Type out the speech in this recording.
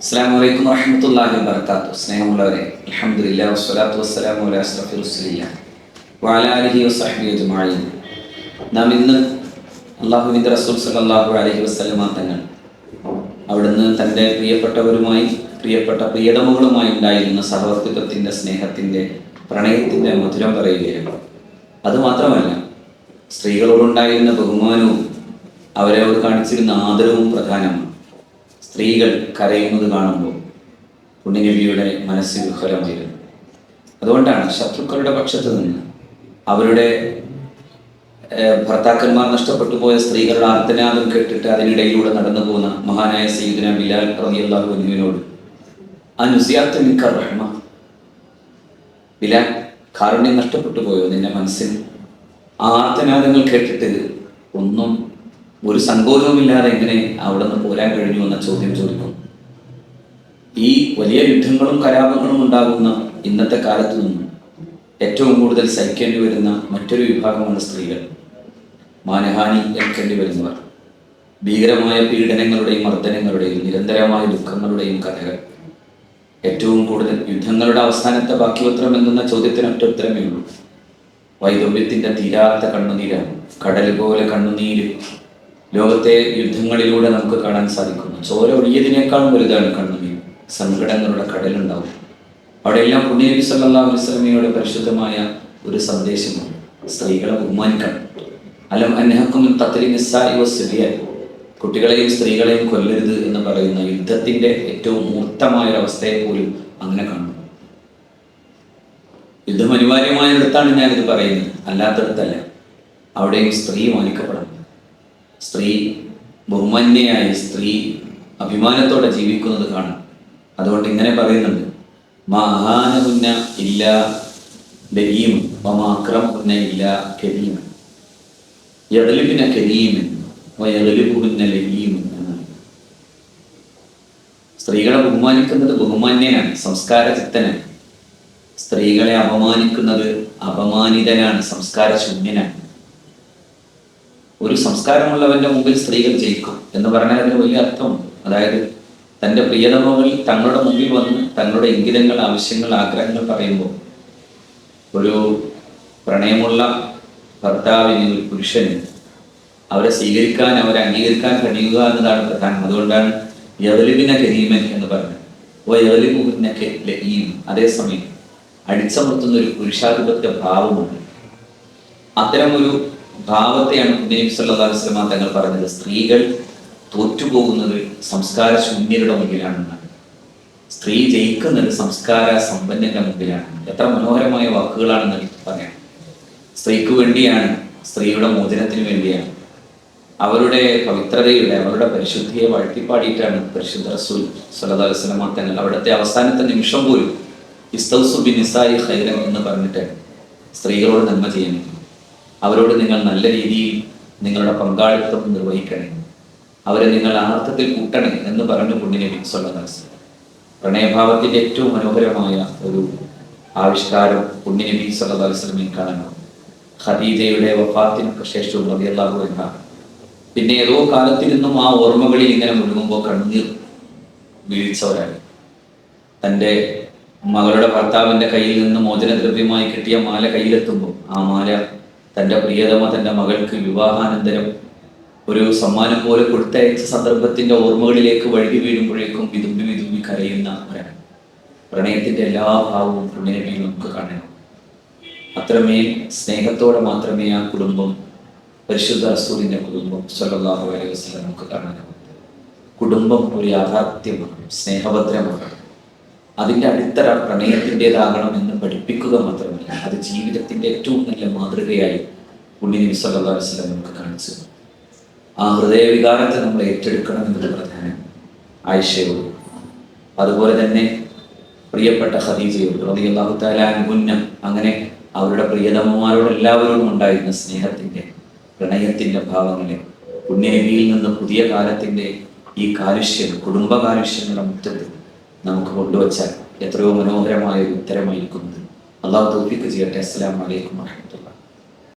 അസ്സാം വലൈക്കും വറഹമത്തല്ലാഹി വബറകാതുഹു. സ്നേഹമുള്ളവരെ അൽഹംദുലില്ലാഹി വസ്സലാത്തു വസ്സലാമു അലാ അഷ്റഫി റസൂലില്ല വഅലാ ആലിഹി വസഹ്ബിഹി അജ്മഈൻ. നാം ഇന്ന് അള്ളാഹുവിന്റെ റസൂൽ സല്ലല്ലാഹു അലൈഹി വസല്ലമ തങ്ങൾ അവിടുന്ന് തന്റെ പ്രിയപ്പെട്ടവരുമായി പ്രിയപ്പെട്ട പ്രിയതമകളുമായി ഉണ്ടായിരുന്ന സഹവർത്തിത്വത്തിന്റെ സ്നേഹത്തിന്റെ പ്രണയത്തിന്റെ മധുരം പറയുകയാണ്. അതുമാത്രമല്ല സ്ത്രീകളോടുണ്ടായിരുന്ന ബഹുമാനവും അവരെ അവർ കാണിച്ചിരുന്ന ആദരവും പ്രധാനമാണ്. സ്ത്രീകൾ കരയുന്നത് കാണുമ്പോൾ പുണ്യനബിയുടെ മനസ്സ് വിഹ്വലമായിരുന്നു അതുകൊണ്ടാണ് ശത്രുക്കളുടെ പക്ഷത്ത് നിന്ന് അവരുടെ ഭർത്താക്കന്മാർ നഷ്ടപ്പെട്ടു പോയ സ്ത്രീകളുടെ ആർത്തനാദം കേട്ടിട്ട് അതിനിടയിലൂടെ നടന്നു പോകുന്ന മഹാനായ സീദന ബിലാൽ റളിയല്ലാഹു അൻഹുവിനോട് അനുസിയാത്ത മിക്ക റഹ്മ ബിലാൽ കാരുണ്യം നഷ്ടപ്പെട്ടു പോയോ? നിന്റെ മനസ്സിൽ ആ ആർത്തനാദങ്ങൾ കേട്ടിട്ട് ഒന്നും ഒരു സങ്കോചവുമില്ലാതെ എങ്ങനെ അവിടെ നിന്ന് പോരാൻ കഴിഞ്ഞു എന്ന ചോദ്യം ചോദിക്കും. ഈ വലിയ യുദ്ധങ്ങളും കലാപങ്ങളും ഉണ്ടാകുന്ന ഇന്നത്തെ കാലത്ത് നിന്നും ഏറ്റവും കൂടുതൽ സഹിക്കേണ്ടി വരുന്ന മറ്റൊരു വിഭാഗമാണ് സ്ത്രീകൾ. മാനഹാനി ഏൽക്കേണ്ടി വരുന്നവർ. ഭീകരമായ പീഡനങ്ങളുടെയും മർദ്ദനങ്ങളുടെയും നിരന്തരമായ ദുഃഖങ്ങളുടെയും കഥകൾ. ഏറ്റവും കൂടുതൽ യുദ്ധങ്ങളുടെ അവസാനത്തെ ബാക്കിപത്രം എന്ന ചോദ്യത്തിന് ഒറ്റ ഉത്തരമേ ഉള്ളൂ. വൈദ്യത്തിന്റെ തീരാത്ത കണ്ണുനീരാണ്. കടൽ പോലെ കണ്ണുനീര്. ലോകത്തെ യുദ്ധങ്ങളിലൂടെ നമുക്ക് കാണാൻ സാധിക്കുന്നു. ചോര ഒഴിയതിനേക്കാളും വലുതാണ് കണ്ണുനീർ. സങ്കടങ്ങളുടെ കടലുണ്ടാവും. അവിടെയെല്ലാം പുണ്യനബി സല്ലല്ലാഹു അലൈഹി വസല്ലമയുടെ പരിശുദ്ധമായ ഒരു സന്ദേശമാണ്. സ്ത്രീകളെ ബഹുമാനിക്കണം. അലം അന്നഹക്കും തത്തലി നിസ്സായി വസ്ലിയ കുട്ടികളെയും സ്ത്രീകളെയും കൊല്ലരുത് എന്ന് പറയുന്ന യുദ്ധത്തിന്റെ ഏറ്റവും മൂർത്തമായ ഒരു അവസ്ഥയെ പോലും അങ്ങനെ കാണുന്നു. യുദ്ധം അനിവാര്യമായിടത്താണ് ഞാനിത് പറയുന്നത്. അല്ലാത്തടത്തല്ല. അവിടെയും സ്ത്രീ മാനിക്കപ്പെടണം. സ്ത്രീ ബഹുമാന്യയായി സ്ത്രീ അഭിമാനത്തോടെ ജീവിക്കുന്നത് കാണാം. അതുകൊണ്ട് ഇങ്ങനെ പറയുന്നുണ്ട്. മഹാനപുന്ന ഇല്ല ലഹീം മമാക്രമുന്ന ഇല്ല കരീം. എടലിപ്പിന കരീമൻ വയഗലിബുന്ന ലഹീം എന്നാണ് സ്ത്രീകളെ ബഹുമാനിക്കുന്നത് ബഹുമാന്യനാണ് സംസ്കാര ചിത്തനാണ് സ്ത്രീകളെ അപമാനിക്കുന്നത് അപമാനിതനാണ് സംസ്കാര ശൂന്യനാണ് ഒരു സംസ്കാരമുള്ളവന്റെ മുമ്പിൽ സ്ത്രീകൾ ജയിക്കും എന്ന് പറഞ്ഞാൽ അതിന് വലിയ അർത്ഥമുണ്ട്. അതായത് തന്റെ പ്രിയതമകൾ തങ്ങളുടെ മുമ്പിൽ വന്ന് തങ്ങളുടെ ഇംഗിതങ്ങൾ ആവശ്യങ്ങൾ ആഗ്രഹങ്ങൾ പറയുമ്പോൾ ഒരു പ്രണയമുള്ള ഭർത്താവിന് ഒരു പുരുഷന് അവരെ സ്വീകരിക്കാൻ അവരെ അംഗീകരിക്കാൻ കഴിയുക എന്നതാണ് പ്രധാനം. അതുകൊണ്ടാണ് യവലിബിന കരീമൻ എന്ന് പറഞ്ഞത്. ഓ അതേസമയം അടിച്ചമർത്തുന്ന ഒരു പുരുഷാധിപത്യ ഭാവമുണ്ട്. അത്തരം ഒരു ഭാവത്തെയാണ് നബി അലൈഹി വസല്ലം തങ്ങൾ പറഞ്ഞത്. സ്ത്രീകൾ തോറ്റുപോകുന്നത് സംസ്കാര ശൂന്യരുടെ മുമ്പിലാണെന്നാണ് സ്ത്രീ ജയിക്കുന്നത് സംസ്കാര സമ്പന്നന്റെ മുമ്പിലാണ്. എത്ര മനോഹരമായ വാക്കുകളാണെന്ന് പറയാം. സ്ത്രീക്ക് വേണ്ടിയാണ് സ്ത്രീയുടെ മോചനത്തിന് വേണ്ടിയാണ്. അവരുടെ പവിത്രതയുടെ അവരുടെ പരിശുദ്ധിയെ വാഴ്ത്തിപ്പാടിയിട്ടാണ് പരിശുദ്ധ റസൂൽ അലൈഹി വസല്ലം തങ്ങൾ അവിടുത്തെ അവസാനത്തെ നിമിഷം പോലും ഇസ്തൗസു ബി നിസായി ഖൈറൻ എന്ന് പറഞ്ഞിട്ട് സ്ത്രീകളോട് നന്മ ചെയ്യണം അവരോട് നിങ്ങൾ നല്ല രീതിയിൽ നിങ്ങളുടെ പങ്കാളിത്തം നിർവഹിക്കണേ. അവരെ നിങ്ങൾ ആർത്ഥത്തിൽ കൂട്ടണേ എന്ന് പറഞ്ഞു പുണ്യനബി മനസ്സ്. പ്രണയഭാവത്തിന്റെ ഏറ്റവും മനോഹരമായ ഒരു ആവിഷ്കാരം അലൈഹി വസല്ലമയിൽ കാണാനാവും ഖദീജയുടെ വഫാത്തിനൊക്കെ ശേഷവും റബിയല്ലാഹു എന്നാണ് പിന്നെ ഏതോ കാലത്തിരുന്നും ആ ഓർമ്മകളിൽ ഇങ്ങനെ മുഴുകുമ്പോൾ കണ്ണീർ വീഴ്ചവരായി. തന്റെ മകളുടെ ഭർത്താവിന്റെ കയ്യിൽ നിന്ന് മോചനദ്രവ്യമായി കിട്ടിയ മാല കയ്യിലെത്തുമ്പോൾ ആ മാല തന്റെ പ്രിയതമ തന്റെ മകൾക്ക് വിവാഹാനന്തരം ഒരു സമ്മാനം പോലെ കൊടുത്തയച്ച സന്ദർഭത്തിന്റെ ഓർമ്മകളിലേക്ക് വഴുകി വീഴുമ്പോഴേക്കും വിതുമ്പി വിതുമ്പി കരയുന്ന പ്രണയം പ്രണയത്തിന്റെ എല്ലാ ഭാവവും പുണ്യനബിയിൽ നമുക്ക് കാണണം അത്രമേൽ സ്നേഹത്തോടെ മാത്രമേ ആ കുടുംബം പരിശുദ്ധ റസൂലിന്റെ കുടുംബം സല്ലല്ലാഹു അലൈഹി നമുക്ക് കാണാനാവും. കുടുംബം ഒരു യാഥാർത്ഥ്യമാണ് സ്നേഹഭദ്രമാണ്. അതിന്റെ അടിത്തറ പ്രണയത്തിന്റെതാകണം എന്ന് പഠിപ്പിക്കുക മാത്രമല്ല അത് ജീവിതത്തിന്റെ ഏറ്റവും നല്ല മാതൃകയായി ഉണ്ണി വസല്ലം നമുക്ക് കാണിച്ചു. ആ ഹൃദയവികാരത്തെ നമ്മൾ ഏറ്റെടുക്കണം എന്നത് പ്രധാനം ആയിഷയോട്. അതുപോലെ തന്നെ പ്രിയപ്പെട്ട ഖദീജയോട് റളിയല്ലാഹു അങ്ങനെ അവരുടെ പ്രിയതമ്മമാരോട് എല്ലാവരോടും ഉണ്ടായിരുന്ന സ്നേഹത്തിന്റെ പ്രണയത്തിന്റെ ഭാവങ്ങളെ പുണ്യനബിയിൽ നിന്ന് പുതിയ കാലത്തിന്റെ ഈ കാലുഷ്യം കുടുംബ കാലുഷ്യങ്ങളുടെ മുറ്റത്ത് നമുക്ക് കൊണ്ടുവച്ചാൽ എത്രയോ മനോഹരമായ ഒരു ഉത്തരമായിരിക്കുന്നത്. അള്ളാഹു തോൽപ്പിക്ക് ചെയ്യട്ടെ. അസ്സലാമു വലൈക്കും വറഹ്മത്തുള്ളാഹി